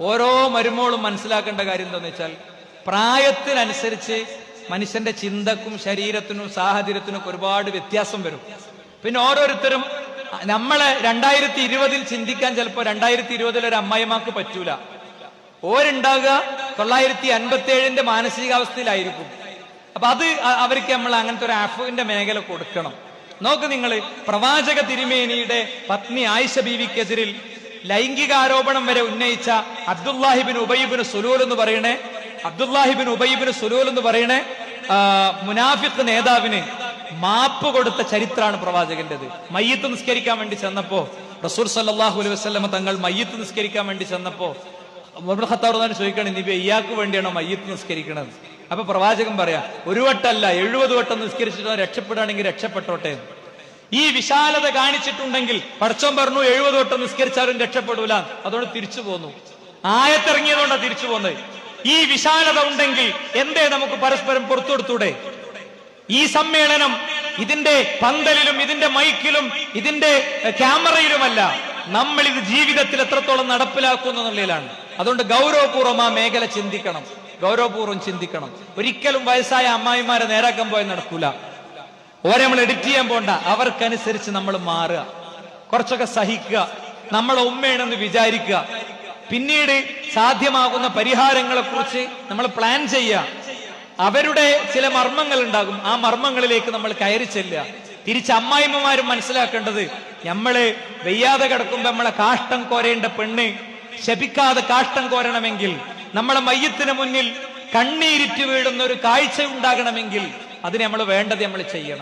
ഓരോ മരുമോളും മനസ്സിലാക്കേണ്ട കാര്യം എന്താണെന്ന് വെച്ചാൽ പ്രായത്തിനനുസരിച്ച് മനുഷ്യന്റെ ചിന്തക്കും ശരീരത്തിനും സാഹചര്യത്തിനും ഒരുപാട് വ്യത്യാസം വരും. പിന്നെ ഓരോരുത്തരും നമ്മളെ രണ്ടായിരത്തി ഇരുപതിൽ ചിന്തിക്കാൻ ചിലപ്പോൾ രണ്ടായിരത്തി ഇരുപതിൽ ഒരു അമ്മായിമാക്ക് പറ്റൂല. ഓരുണ്ടാകുക തൊള്ളായിരത്തി അൻപത്തി ഏഴിന്റെ മാനസികാവസ്ഥയിലായിരിക്കും. അപ്പൊ അത് അവർക്ക് നമ്മൾ അങ്ങനത്തെ ഒരു ആഫിന്റെ മേഖല കൊടുക്കണം. നോക്ക് നിങ്ങൾ പ്രവാചക തിരുമേനിയുടെ പത്നി ആയിഷ ബീവിക്കെതിരിൽ ലൈംഗികാരോപണം വരെ ഉന്നയിച്ച അബ്ദുല്ലാഹിബിൻ ഉബൈബിന് സുലൂൽ എന്ന് പറയണേ. അബ്ദുല്ലാഹിബിൻ ഉബൈബിന് സുലൂൽ എന്ന് പറയണേ മുനാഫിഖ് നേതാവിന് മാപ്പ് കൊടുത്ത ചരിത്രമാണ് പ്രവാചകന്റേത്. മയ്യത്ത് നിസ്കരിക്കാൻ വേണ്ടി ചെന്നപ്പോ റസൂൽ സല്ലാഹു അലൈഹി വസ്ലമ തങ്ങൾ മയ്യത്ത് നിസ്കരിക്കാൻ വേണ്ടി ചെന്നപ്പോ ഖത്താർ ചോദിക്കണം ഇനി ഇയാൾക്ക് വേണ്ടിയാണോ മയ്യത്ത് നിസ്കരിക്കണത്? അപ്പൊ പ്രവാചകൻ പറയാ ഒരു വട്ടല്ല എഴുപത് വട്ടം നിസ്കരിച്ചിട്ടോ രക്ഷപ്പെടുകയാണെങ്കിൽ രക്ഷപ്പെട്ടോട്ടെ. ഈ വിശാലത കാണിച്ചിട്ടുണ്ടെങ്കിൽ പടച്ചോൻ പറഞ്ഞു എഴുപത് വട്ടം നിസ്കരിച്ചാലും രക്ഷപ്പെടൂല. അതുകൊണ്ട് തിരിച്ചു പോന്നു. ആയത്തിറങ്ങിയതുകൊണ്ടാണ് തിരിച്ചു പോന്നത്. ഈ വിശാലത ഉണ്ടെങ്കിൽ എന്തേ നമുക്ക് പരസ്പരം പുറത്തു കൊടുത്തൂടെ? ഈ സമ്മേളനം ഇതിന്റെ പന്തലിലും ഇതിന്റെ മൈക്കിലും ഇതിന്റെ ക്യാമറയിലുമല്ല. നമ്മൾ ഇത് ജീവിതത്തിൽ എത്രത്തോളം നടപ്പിലാക്കുന്നു എന്നുള്ളതിലാണ്. അതുകൊണ്ട് ഗൗരവപൂർവം ആ മേഖല ചിന്തിക്കണം. ഗൗരവപൂർവം ചിന്തിക്കണം. ഒരിക്കലും വയസ്സായ അമ്മായിമാരെ നേരാക്കാൻ പോയാൽ നടക്കൂല. ഓരെ നമ്മൾ എഡിറ്റ് ചെയ്യാൻ പോണ്ട. അവർക്കനുസരിച്ച് നമ്മൾ മാറുക. കുറച്ചൊക്കെ സഹിക്കുക. നമ്മളെ ഉമ്മയാണെന്ന് വിചാരിക്കുക. പിന്നീട് സാധ്യമാകുന്ന പരിഹാരങ്ങളെ കുറിച്ച് നമ്മൾ പ്ലാൻ ചെയ്യുക. അവരുടെ ചില മർമ്മങ്ങൾ ഉണ്ടാകും ആ മർമ്മങ്ങളിലേക്ക് നമ്മൾ കയറി ചെല്ലുക. തിരിച്ച് അമ്മായിമ്മമാരും മനസ്സിലാക്കേണ്ടത് നമ്മൾ വെയ്യാതെ കിടക്കുമ്പോ നമ്മളെ കാഷ്ടം കോരേണ്ട പെണ്ണ് ശപിക്കാതെ കാഷ്ടം കോരണമെങ്കിൽ നമ്മളെ മയ്യത്തിന് മുന്നിൽ കണ്ണീരിറ്റ് വീഴുന്ന ഒരു കാഴ്ച ഉണ്ടാകണമെങ്കിൽ അതിന് നമ്മൾ വേണ്ടത് നമ്മൾ ചെയ്യണം.